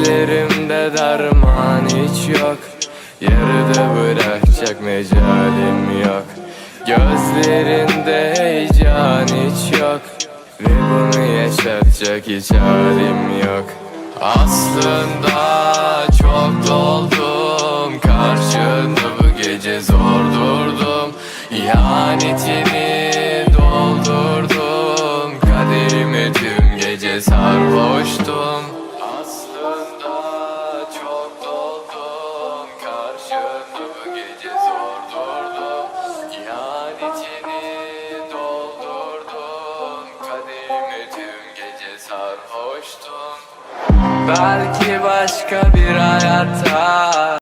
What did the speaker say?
Dizlerimde derman hiç yok. Yarıda bırakacak mecalim yok. Gözlerinde heyecan hiç yok. Ve bunu yaşatacak hiç halim yok. Aslında çok doldum. Karşında bu gece zor durdum. İhanetini doldurdum. Kaderimi tüm gece sarhoştum Aslında çok doldum. Karşında bu gece zor durdum. İhanetini doldurdum. Kaderimi tüm gece sarhoştum. Belki başka bir hayatta